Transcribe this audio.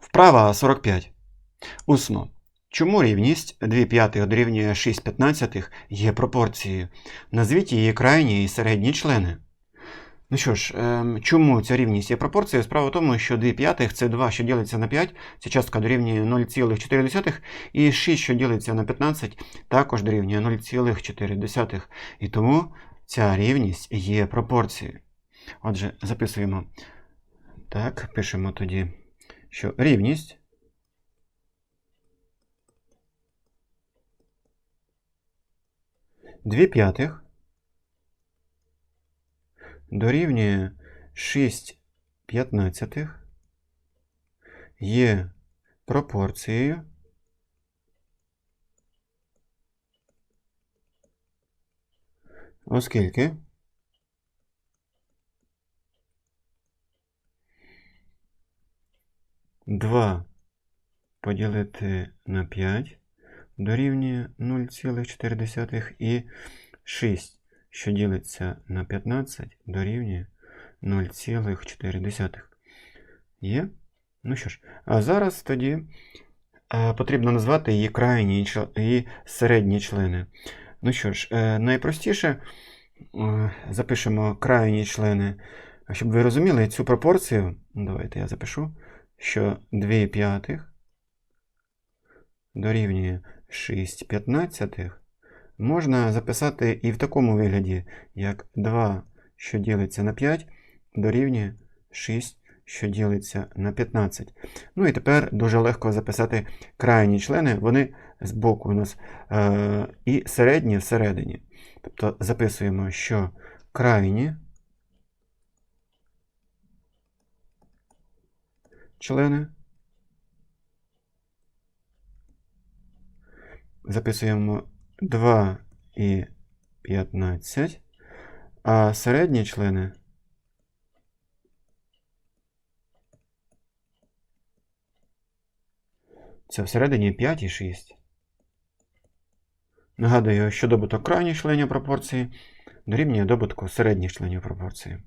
Вправа 45. Усно. Чому рівність 2 п'ятих дорівнює 6 п'ятнадцятих є пропорцією? Назвіть її крайні і середні члени. Ну що ж, ем, чому ця рівність є пропорцією? Справа в тому, що 2 п'ятих це 2, що ділиться на 5, ця частка дорівнює 0,4, і 6, що ділиться на 15, також дорівнює 0,4. І тому ця рівність є пропорцією. Отже, записуємо. Так, пишемо тоді, що? Рівність. Дві п'ятих. Дорівнює 6 п'ятнадцятих. Є пропорцією. Оскільки два поділити на 5 дорівнює 0,4 і 6, що ділиться на 15, дорівнює 0,4. Є? Ну що ж, а зараз тоді е, потрібно назвати її крайні і середні члени. Ну що ж, е, найпростіше е, запишемо крайні члени. А Щоб ви розуміли цю пропорцію, давайте я запишу, що 2 п'ятих дорівнює 6 п'ятнадцятих можна записати і в такому вигляді, як 2, що ділиться на 5, дорівнює 6, що ділиться на 15. Ну і тепер дуже легко записати крайні члени, вони з боку у нас е, і середні всередині. Тобто записуємо, що крайні члени записуємо 2 і 15, а середні члени це всередині 5 і 6. Нагадую, що добуток крайніх членів пропорції дорівнює добутку середніх членів пропорції.